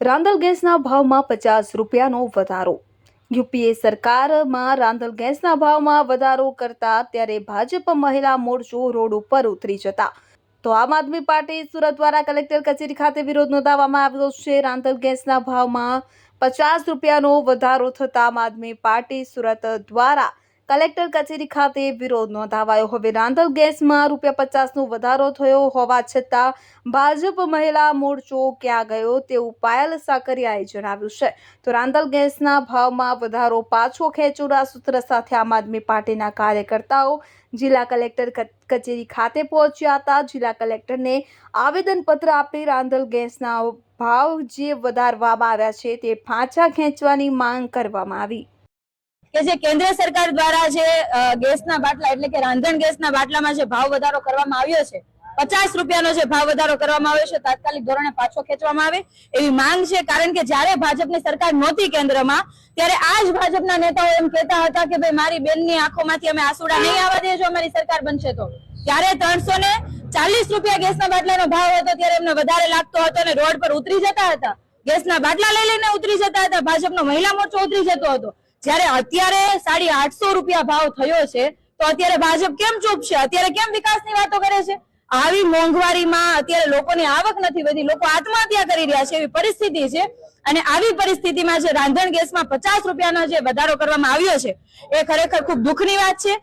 રાંદલ ગેસના ભાવમાં પચાસ રૂપિયાનો વધારો. યુપીએ સરકારમાં રાંદલ ગેસના ભાવમાં વધારો કરતા ત્યારે ભાજપ મહિલા મોરચો રોડ ઉપર ઉતરી જતા. તો આમ આદમી પાર્ટી સુરત દ્વારા કલેક્ટર કચેરી ખાતે વિરોધ નોંધાવવામાં આવ્યો છે. રાંદલ ગેસના ભાવમાં પચાસ રૂપિયાનો વધારો થતા આમ આદમી પાર્ટી સુરત દ્વારા કલેક્ટર કચેરી ખાતે વિરોધ નોંધાવાયો. હવે રાંધલ ગેસમાં રૂપિયા પચાસનો વધારો થયો હોવા છતાં ભાજપ મહિલા મોરચો ક્યાં ગયો તેવું પાયલ સાકરિયાએ જણાવ્યું છે. તો રાંધલ ગેસના ભાવમાં વધારો પાછો ખેંચોડા સૂત્ર સાથે આમ આદમી પાર્ટીના કાર્યકર્તાઓ જિલ્લા કલેક્ટર કચેરી ખાતે પહોંચ્યા હતા. જિલ્લા કલેક્ટરને આવેદનપત્ર આપી રાંધલ ગેસના ભાવ જે વધારવામાં આવ્યા છે તે પાછા ખેંચવાની માંગ કરવામાં આવી. કે જે કેન્દ્ર સરકાર દ્વારા જે ગેસના બાટલા એટલે કે રાંધણ ગેસના બાટલામાં જે ભાવ વધારો કરવામાં આવ્યો છે, પચાસ રૂપિયાનો જે ભાવ વધારો કરવામાં આવ્યો છે, તાત્કાલિક ધોરણે પાછો ખેંચવામાં આવે એવી માંગ છે. કારણ કે જ્યારે ભાજપની સરકાર નહોતી કેન્દ્રમાં, ત્યારે આ જ ભાજપના નેતાઓ એમ કહેતા હતા કે ભાઈ, મારી બેનની આંખોમાંથી અમે આસુડા નહીં આવવા દઈએ જો અમારી સરકાર બનશે તો. ત્યારે ત્રણસો ને ચાલીસ રૂપિયા ગેસના બાટલાનો ભાવ હતો, ત્યારે એમને વધારે લાગતો હતો અને રોડ પર ઉતરી જતા હતા. ગેસના બાટલા લઈ લઈને ઉતરી જતા હતા. ભાજપનો મહિલા મોરચો ઉતરી જતો હતો. જ્યારે અત્યારે સાડી આઠસો રૂપિયા ભાવ થયો છે, તો અત્યારે ભાજપ કેમ ચૂપ છે? અત્યારે કેમ વિકાસની વાતો કરે છે? આવી મોંઘવારીમાં અત્યારે લોકોની આવક નથી વધી, લોકો આત્મહત્યા કરી રહ્યા છે એવી પરિસ્થિતિ છે. અને આવી પરિસ્થિતિમાં જે રાંધણ ગેસમાં પચાસ રૂપિયાનો જે વધારો કરવામાં આવ્યો છે, એ ખરેખર ખૂબ દુઃખની વાત છે.